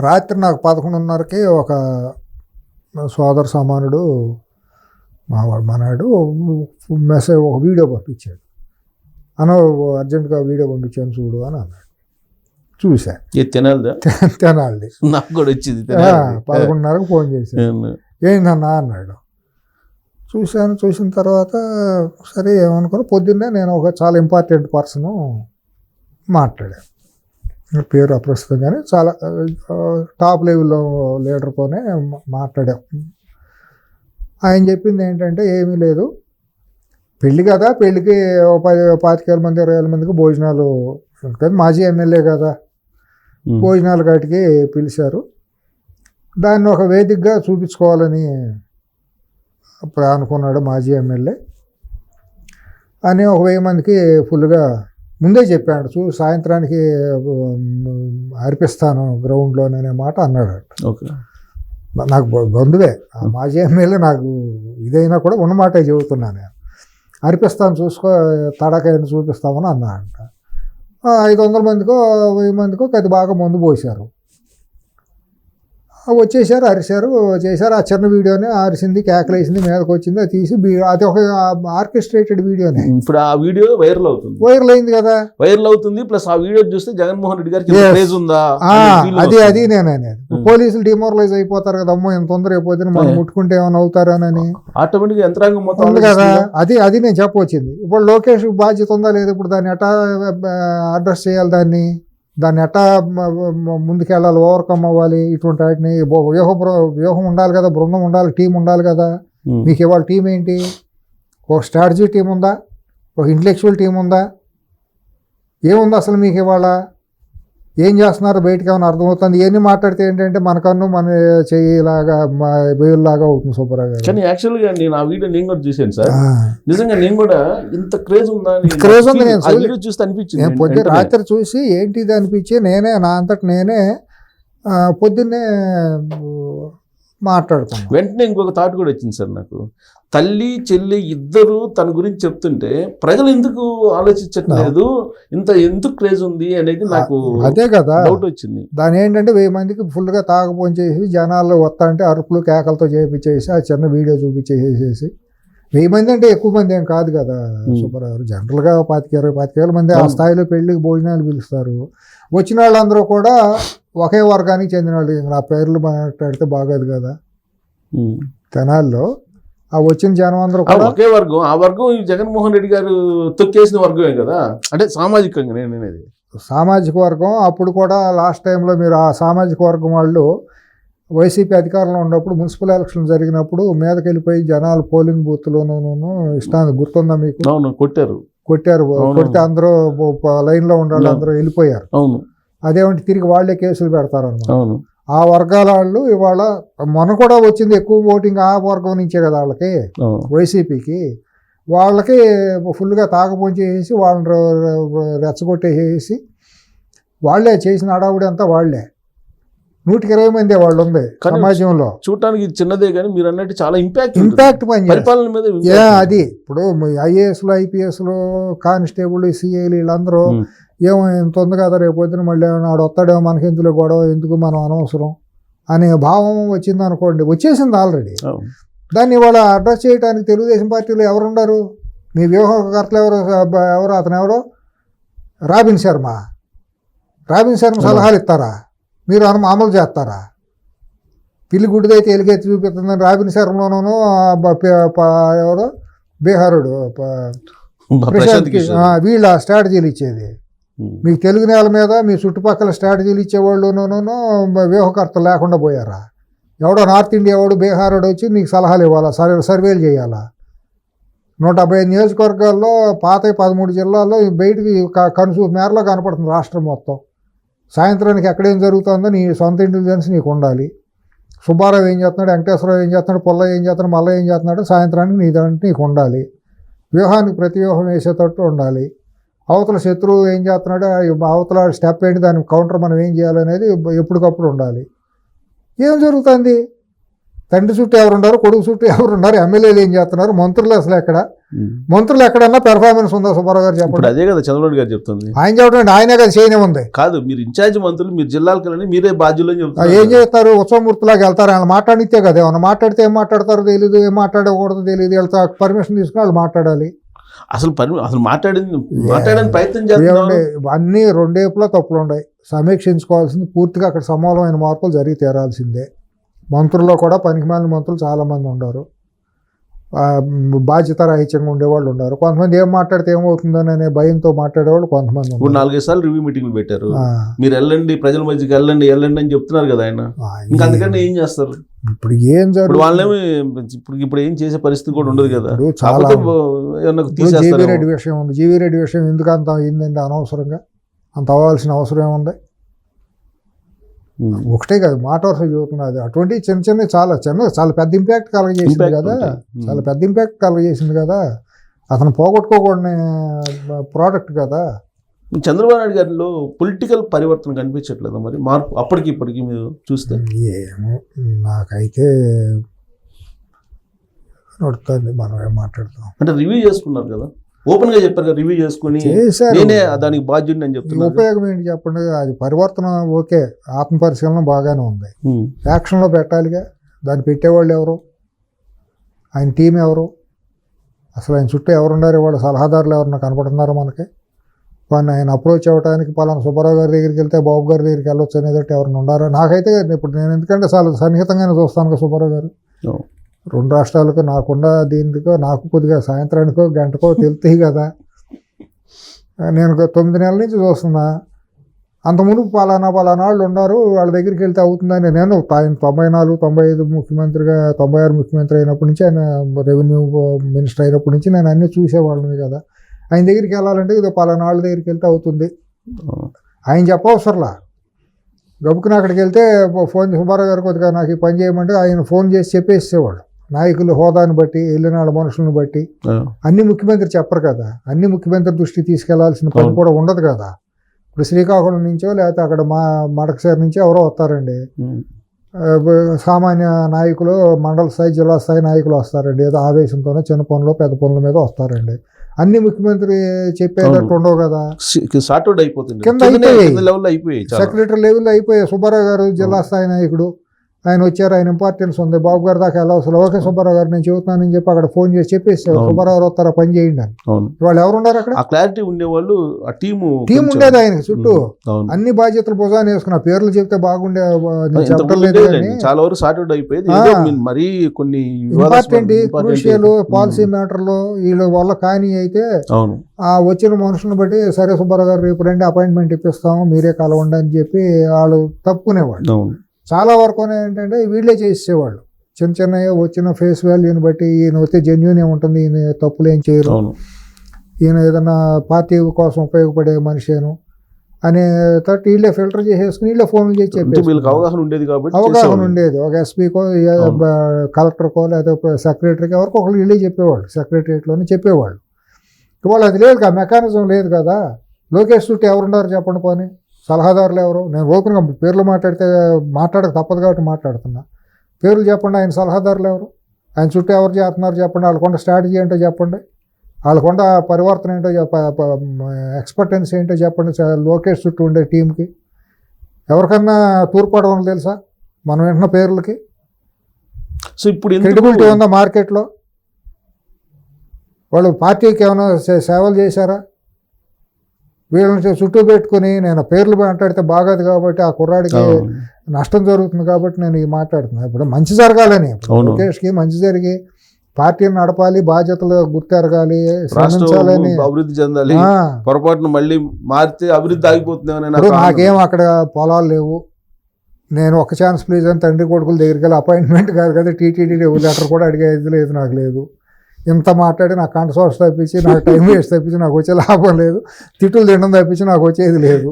రాత్రి నాకు పదకొండున్నరకి ఒక సోదర సమానుడు మా వాడు మనవాడు మెసేజ్ ఒక వీడియో పంపించాడు. అన్న అర్జెంటుగా వీడియో పంపించాను చూడు అని అన్నాడు. చూసా. ఇది తినాలిదా? తినాలి. నాకు కూడా వచ్చింది తినాలి. పదకొండున్నరకు ఫోన్ చేశాను ఏంటన్నా అన్నాడు. చూశాను చూసిన తర్వాత సరే ఏమనుకున్నా పొద్దున్నే నేను ఒక చాలా ఇంపార్టెంట్ పర్సన్ మాట్లాడాను. పేరు అప్రస్తుతం కానీ చాలా టాప్ లెవెల్లో లీడర్తోనే మాట్లాడాం. ఆయన చెప్పింది ఏంటంటే ఏమీ లేదు. పెళ్ళి కదా పెళ్ళికి ఒక పది పాతిక వేల మంది ఇరవై వేల మందికి భోజనాలు కదా మాజీ ఎమ్మెల్యే కదా. భోజనాల కాటికి పిలిచారు. దాన్ని ఒక వేదికగా చూపించుకోవాలని అప్పుడు అనుకున్నాడు మాజీ ఎమ్మెల్యే. అని ఒక వెయ్యి మందికి ఫుల్గా ముందే చెప్పాడు చూ సాయంత్రానికి అర్పిస్తాను గ్రౌండ్లోననే మాట అన్నాడు. ఓకే. నాకు బంధువే. మాజీ ఎమ్మెల్యే నాకు ఇదైనా కూడా ఉన్నమాటే చెబుతున్నాను నేను. అర్పిస్తాను చూసుకో తడకైనా చూపిస్తామని అన్నా అంట ఆ, ఐదు వందల మందికో వెయ్యి మందికో కొద్ది బాగా మందు పోసారు వచ్చేసారు అరిశారు చేశారు. ఆ చిన్న వీడియోనే అరిసింది కేకలేసింది మీదకి వచ్చింది అది తీసి అది ఒక ఆర్కెస్ట్రేటెడ్ వీడియోనే. ఇప్పుడు ఆ వీడియో వైరల్ అవుతుంది. వైరల్ అయింది కదా. వైరల్ అవుతుంది ప్లస్ ఆ వీడియో చూస్తే జగన్మోహన్ రెడ్డి గారికి. క్రేజ్ ఉందా అది. అది నేను అనేది పోలీసులు డిమోరలైజ్ అయిపోతారు కదా అమ్మో ఎంత తొందర అయిపోతుంది మనం Yeah. ముట్టుకుంటే ఏమైనా అవుతారోనని ఆటోమేటిక్ యంత్రాంగం మొత్తం కదా? అది అది నేను చెప్పవచ్చింది. ఇప్పుడు లోకేష్ బాధ్యత ఉందా లేదా? ఇప్పుడు దాన్ని ఎట్టా అడ్రస్ చేయాలి దాన్ని? దాన్ని ఎట్టా ముందుకెళ్ళాలి ఓవర్కమ్ అవ్వాలి ఇటువంటి వాటిని వ్యూహ వ్యూహం ఉండాలి కదా బృందం ఉండాలి టీం ఉండాలి కదా. మీకు ఇవాళ టీం ఏంటి? ఒక స్ట్రాటజీ టీం ఉందా? ఒక ఇంటలెక్చువల్ టీం ఉందా? ఏముంది అసలు మీకు ఇవాళ? ఏం చేస్తున్నారు బయటకు ఏమైనా అర్థమవుతుంది ఇవన్నీ మాట్లాడితే ఏంటంటే మనకన్ను మన చెయ్యిలాగా మా బెయిల్లాగా అవుతుంది గారు కానీ యాక్చువల్గా నేను ఆ వీడియో నేను కూడా చూశాను సార్. నిజంగా నేను కూడా ఇంత క్రేజ్ ఉందా Craze ఉంది, నేను చూస్తే అనిపించింది నేను పొద్దున్న. రాత్రి చూసి ఏంటిది అనిపించి నేనే నా అంతటి నేనే పొద్దున్నే ఊ, మాట్లాడుకున్నాను వెంటనే ఇంకొక థాట్ కూడా వచ్చింది సార్ నాకు. తల్లి చెల్లి ఇద్దరు తన గురించి చెప్తుంటే ప్రజలు ఎందుకు ఆలోచించట్లేదు? ఇంత ఎందుకు క్రేజ్ ఉంది అనేది నాకు అదే కదా. డౌట్ వచ్చింది. దాని ఏంటంటే వెయ్యి మందికి ఫుల్గా తాగపోంచేసి జనాలు వస్తా అంటే అరుపులు కేకలతో చేపించేసి ఆ చిన్న వీడియో చూపించేసేసి వెయ్యి మంది అంటే ఎక్కువ మంది ఏం కాదు కదా. సూపర్ జనరల్గా పాతిక ఇరవై పాతిక వేల మంది ఆ. స్థాయిలో పెళ్ళికి భోజనాలు పిలుస్తారు. వచ్చిన వాళ్ళందరూ కూడా ఒకే వర్గానికి చెందిన వాళ్ళు. ఆ పేర్లు మాట్లాడితే బాగోదు కదా. తెనాల్లో ఆ వచ్చిన జనం అందరూ ఒకే వర్గం. ఆ వర్గం జగన్మోహన్ రెడ్డి గారు తొక్కేసిన వర్గమే కదా. అంటే సామాజికంగా నేను అనేది. సామాజిక వర్గం. అప్పుడు కూడా లాస్ట్ టైంలో మీరు ఆ సామాజిక వర్గం వాళ్ళు వైసీపీ అధికారంలో ఉన్నప్పుడు మున్సిపల్ ఎలక్షన్ జరిగినప్పుడు మీదకి వెళ్ళిపోయి జనాలు పోలింగ్ బూత్లోనూ ఇష్టాన్ని గుర్తుందా మీకు? అవును కొట్టారు. కొట్టారు. కొడితే అందరూ లైన్లో ఉండాలి అందరూ వెళ్ళిపోయారు. అవును. అదేమంటే తిరిగి వాళ్ళే కేసులు పెడతారు అన్నమాట అవును. ఆ వర్గాల వాళ్ళు ఇవాళ మొన్న కూడా వచ్చింది ఎక్కువ ఓటింగ్ ఆ వర్గం నుంచే కదా వాళ్ళకి వైసీపీకి. వాళ్ళకి ఫుల్గా తాగపోంచేసి వాళ్ళని రెచ్చగొట్టేసేసి వాళ్ళే చేసిన అడావుడి అంతా వాళ్ళే. నూటికి ఇరవై మంది వాళ్ళు ఉంది సమాజంలో. చూడటానికి చిన్నదే కానీ మీరు అన్నట్టు చాలా ఇంపాక్ట్ ఇంపాక్ట్ పని. పరిపాలన మీద అది. ఇప్పుడు ఐఏఎస్లు ఐపీఎస్లు కానిస్టేబుల్ సిఐలు వీళ్ళందరూ. ఏమో ఇంత ఉంది కదా రేపు పొద్దున మళ్ళీ ఆడు వస్తాడేమో మనకి ఎందులో గొడవ ఎందుకు మనం అనవసరం అనే భావం వచ్చింది అనుకోండి వచ్చేసింది ఆల్రెడీ. దాన్ని ఇవాళ అడ్రస్ చేయడానికి తెలుగుదేశం పార్టీలో ఎవరున్నారు? మీ వ్యూహకర్తలు ఎవరు? ఎవరు? అతను ఎవరు? రాబిన్ శర్మ. రాబిన్ శర్మ సలహాలు ఇస్తారా? మీరు అమలు చేస్తారా? పిల్లి గుడ్డిదైతే ఎలుగైతే చూపిస్తుందని రాబిన్ శర్మలోనూ ఎవరు? బీహారుడు ప్రశాంత్ వీళ్ళ స్ట్రాటజీలు ఇచ్చేది. మీకు తెలుగు నేల మీద మీ చుట్టుపక్కల స్ట్రాటజీలు ఇచ్చేవాళ్ళునూ వ్యూహకర్త లేకుండా పోయారా? ఎవడో నార్త్ ఇండియా వాడు బీహారోడు వచ్చి నీకు సలహాలు ఇవ్వాలా? సర్వే సర్వేలు చేయాలా? నూట డెబ్బై ఐదు నియోజకవర్గాల్లో పాత పదమూడు జిల్లాల్లో బయటికి కనుసూ మేరలో కనపడుతుంది రాష్ట్రం మొత్తం. సాయంత్రానికి ఎక్కడేం జరుగుతుందో నీ సొంత ఇంటెలిజెన్స్ నీకు ఉండాలి. సుబ్బారావు ఏం చేస్తున్నాడు? వెంకటేశ్వరరావు ఏం చేస్తున్నాడు? పుల్ల ఏం చేస్తున్నాడు? మల్ల ఏం చేస్తున్నాడు? సాయంత్రానికి నీ దాంట్లో నీకు ఉండాలి. వ్యూహానికి ప్రతి వ్యూహం వేసేటట్టు ఉండాలి. అవతల శత్రువు ఏం చేస్తున్నాడో? అవతల స్టెప్ ఏంటి? దాని కౌంటర్ మనం ఏం చేయాలనేది ఎప్పటికప్పుడు ఉండాలి. ఏం జరుగుతుంది? తండ్రి చుట్టూ ఎవరున్నారు కొడుకు చుట్టూ ఎవరున్నారు ఎమ్మెల్యేలు ఏం చేస్తున్నారు మంత్రులు అసలు ఎక్కడ. మంత్రులు ఎక్కడన్నా పెర్ఫార్మెన్స్ ఉందా సుబ్బారావు గారు చెప్పండి. అదే కదా చంద్రబాబు గారు చెప్తుంది. ఆయన చెప్పడం ఆయనే కదా చేయనే ఉంది. కాదు మీరు ఇన్ఛార్జ్ మంత్రులు మీరు జిల్లాలకు వెళ్ళండి మీరే బాధ్యులు ఏం చేస్తారు? ఉత్సవమూర్తిలాగా వెళ్తారు. వాళ్ళు మాట్లాడితే కదా ఏమన్నా మాట్లాడితే ఏం మాట్లాడతారో తెలియదు ఏం మాట్లాడకూడదు తెలియదు వెళ్తా పర్మిషన్ తీసుకుని వాళ్ళు మాట్లాడాలి. అసలు పని అసలు మాట్లాడింది మాట్లాడని ప్రయత్నం ఏమండి అన్నీ రెండేపులా తప్పులు ఉన్నాయి సమీక్షించుకోవాల్సింది పూర్తిగా అక్కడ సమూలమైన మార్పులు జరిగి తీరాల్సిందే. మంత్రుల్లో కూడా పనికిమాలిన మంత్రులు చాలామంది ఆ, బాధ్యత రాహిత్యంగా ఉండేవాళ్ళు ఉన్నారు కొంతమంది ఏం మాట్లాడితే ఏమవుతుందని అనే భయంతో మాట్లాడేవాళ్ళు కొంతమంది ఇప్పుడు నాలుగైదు సార్లు రివ్యూ మీటింగ్లు పెట్టారు. మీరు వెళ్ళండి ప్రజల మధ్యకి వెళ్ళండి వెళ్ళండి అని చెప్తున్నారు కదా ఆయన. ఇంకా అందుకని ఏం చేస్తారు? ఇప్పుడు ఏం జరుగుతుంది వాళ్ళేమి ఇప్పుడు ఇప్పుడు ఏం చేసే పరిస్థితి కూడా ఉండదు కదా. చాలా జీవీ రెడ్డి విషయం ఉంది. జీవీ రెడ్డి విషయం ఎందుకు అంత అయిందండి అనవసరంగా? అంత అవ్వాల్సిన అవసరం ఏముంది? ఒకటే కాదు మాట వరుస చదువుతున్నది అటువంటి చిన్న చిన్న చాలా చిన్న చాలా పెద్ద ఇంపాక్ట్ కలగజేసింది కదా. చాలా పెద్ద ఇంపాక్ట్ కలగజేసింది కదా. అతను పోగొట్టుకోకూడని ప్రోడక్ట్ కదా. చంద్రబాబు నాయుడు గారిలో పొలిటికల్ పరివర్తన కనిపించట్లేదు మరి? మార్పు అప్పటికి ఇప్పటికి మీరు చూస్తే? ఏమో నాకైతే నడుతుంది మనం ఏం మాట్లాడతాం. అంటే రివ్యూ చేసుకున్నారు కదా? ఓపెన్గా చెప్పారు కదా రివ్యూ చేసుకుని నేనే దానికి బాధ్యుడిని అని చెప్తున్నారు. ఉపయోగం ఏంటి చెప్పండి? అది పరివర్తన ఓకే ఆత్మ పరిశీలన బాగానే ఉంది. యాక్షన్లో పెట్టాలిగా. దాన్ని పెట్టేవాళ్ళు ఎవరు? ఆయన టీం ఎవరు? అసలు ఆయన చుట్టూ ఎవరున్నారు? వాళ్ళ సలహాదారులు ఎవరన్నా కనపడుతున్నారో మనకి? కానీ ఆయన అప్రోచ్ అవ్వడానికి పలానా సుబ్బారావు గారి దగ్గరికి వెళ్తే బాబు గారి దగ్గరికి వెళ్ళొచ్చు అనేది ఎవరైనా ఉన్నారో? నాకైతే ఇప్పుడు నేను ఎందుకంటే చాలా సన్నిహితంగానే చూస్తాను కదా సుబ్బారావు గారు. రెండు రాష్ట్రాలకు నాకున్న దీనికో నాకు కొద్దిగా సాయంత్రానికో గంటకో తెలుతాయి కదా. నేను తొమ్మిది నెలల నుంచి చూస్తున్నా. అంతకుముందు పలానా పలానా వాళ్ళు ఉన్నారు. వాళ్ళ దగ్గరికి వెళ్తే అవుతుందని నేను ఆయన తొంభై నాలుగు తొంభై ఐదు ముఖ్యమంత్రిగా తొంభై ఆరు ముఖ్యమంత్రి అయినప్పటి నుంచి ఆయన రెవెన్యూ మినిస్టర్ అయినప్పటి నుంచి నేను అన్నీ చూసేవాళ్ళని కదా. ఆయన దగ్గరికి వెళ్ళాలంటే ఇది పలానా వాళ్ళ దగ్గరికి వెళ్తే అవుతుంది. ఆయన చెప్పవసరలా. గబుకుని అక్కడికి వెళ్తే ఫోన్ సుబ్బారావు గారు కొద్దిగా నాకు ఈ పని చేయమంటే ఆయన ఫోన్ చేసి చెప్పేసేవాడు నాయకులు హోదాని బట్టి వెళ్ళిన వాళ్ళ మనుషులను బట్టి అన్ని ముఖ్యమంత్రి చెప్పరు కదా. అన్ని ముఖ్యమంత్రి దృష్టికి తీసుకెళ్ళాల్సిన పని. కూడా ఉండదు కదా. ఇప్పుడు శ్రీకాకుళం నుంచో లేకపోతే అక్కడ మా మడకసేరు నుంచో ఎవరో వస్తారండి. సామాన్య నాయకులు మండల స్థాయి జిల్లా స్థాయి నాయకులు వస్తారండి. ఏదో ఆవేశంతోనో చిన్న పనులు పెద్ద పనుల మీద వస్తారండి. అన్ని ముఖ్యమంత్రి చెప్పేటట్టు ఉండవు కదా. సార్ట్ అవుట్ అయిపోతుంది. కింద అయిపోయాయి. సెక్రటరీ లెవెల్ అయిపోయాయి. సుబ్బారావు గారు జిల్లా స్థాయి నాయకుడు. ఆయన వచ్చారు ఆయన ఇంపార్టెన్స్ ఉంది. బాబు గారి దాకా వెళ్ళవసరం ఓకే సుబ్బారావు గారు నేను చెబుతున్నానని చెప్పి అక్కడ ఫోన్ చేసి చెప్పేసారు అవును. సుబ్బారావు గారు వస్తారా పని చేయండి అని. వాళ్ళు ఎవరున్నారు అక్కడ? ఆ క్లారిటీ ఉండేవాళ్ళు ఆ టీము టీం ఉండేది ఆయనకి చుట్టూ. అన్ని బాధ్యతలు భుజాన్ని వేసుకున్న పేర్లు చెప్తే బాగుండే చాలా వరకు అయిపోయేది. మరీ కొన్ని ఇంపార్టెంట్ క్రూషియల్ పాలసీ మ్యాటర్లో వీళ్ళ వల్ల కానీ అయితే ఆ వచ్చిన మనుషులను బట్టి సరే సుబ్బారావు గారు రేపు రండి అపాయింట్మెంట్ ఇప్పిస్తాము మీరే కలవండి అని చెప్పి వాళ్ళు తప్పుకునేవాళ్ళు. చాలా వరకు ఏంటంటే వీళ్ళే చేసేవాళ్ళు చిన్న చిన్న వచ్చిన ఫేస్ వాల్యూని బట్టి ఈయన వస్తే జెన్యున్ ఏముంటుంది ఈయన తప్పులు ఏం చేయరు. ఈయన ఏదైనా పార్టీ కోసం ఉపయోగపడే మనిషేను అనే తట్టు వీళ్ళే ఫిల్టర్ చేసేసుకుని వీళ్ళే ఫోన్లు చేసి చెప్పేసి అవగాహన ఉండేది కాబట్టి అవగాహన. ఉండేది. ఒక ఎస్పీకో. కలెక్టర్కో లేదా సెక్రటరీకి ఎవరికో ఒకళ్ళు వీళ్ళే చెప్పేవాళ్ళు. సెక్రటరియట్లోనే చెప్పేవాళ్ళు. ఇవాళ అది లేదు కదా మెకానిజం లేదు కదా. లోకేష్ చుట్టూ ఎవరున్నారు చెప్పండి పోనీ? సలహాదారులు ఎవరు? నేను ఓపెన్గా పేర్లు మాట్లాడితే మాట్లాడక తప్పదు కాబట్టి మాట్లాడుతున్నా. పేర్లు చెప్పండి ఆయన సలహాదారులు ఎవరు? ఆయన చుట్టూ ఎవరు చేస్తున్నారు చెప్పండి వాళ్ళకొండ స్ట్రాటజీ ఏంటో చెప్పండి. వాళ్ళకొండ పరివర్తన ఏంటో చెప్ప ఎక్స్పర్టెన్స్ ఏంటో చెప్పండి లోకేష్ చుట్టూ ఉండే టీంకి ఎవరికన్నా తూర్పడవని తెలుసా? మనం వింటున్న పేర్లకి. సో ఇప్పుడు క్రెడిబిలిటీ ఉందా మార్కెట్లో? వాళ్ళు పార్టీకి ఏమైనా సేవలు చేశారా? వీళ్ళని చుట్టూ పెట్టుకుని నేను పేర్లు మాట్లాడితే బాగోదు కాబట్టి ఆ కుర్రాడికి. నష్టం జరుగుతుంది కాబట్టి నేను ఇది మాట్లాడుతున్నాను ఇప్పుడు మంచి జరగాలని. లోకేష్కి మంచి జరిగి పార్టీని నడపాలి బాధ్యతలు గుర్తెరగాలి శ్రమించాలని. అభివృద్ధి చెందాలి. పొరపాటున మళ్ళీ మారితే అభివృద్ధి ఆగిపోతుందేమో ఇప్పుడు నాకేం అక్కడ పొలాలు లేవు. నేను ఒక ఛాన్స్ ప్లీజ్ అని తండ్రి కొడుకుల దగ్గరికి వెళ్ళి అపాయింట్మెంట్ కాదు కదా టీటీడీ లెటర్ కూడా అడిగేది లేదు నాకు లేదు. ఇంత మాట్లాడి నాకు కంట సోర్స్ తప్పించి నాకు టైం వేస్ట్ తప్పించి నాకు వచ్చే లాభం లేదు. తిట్టులు తినడం తప్పించి నాకు వచ్చేది లేదు.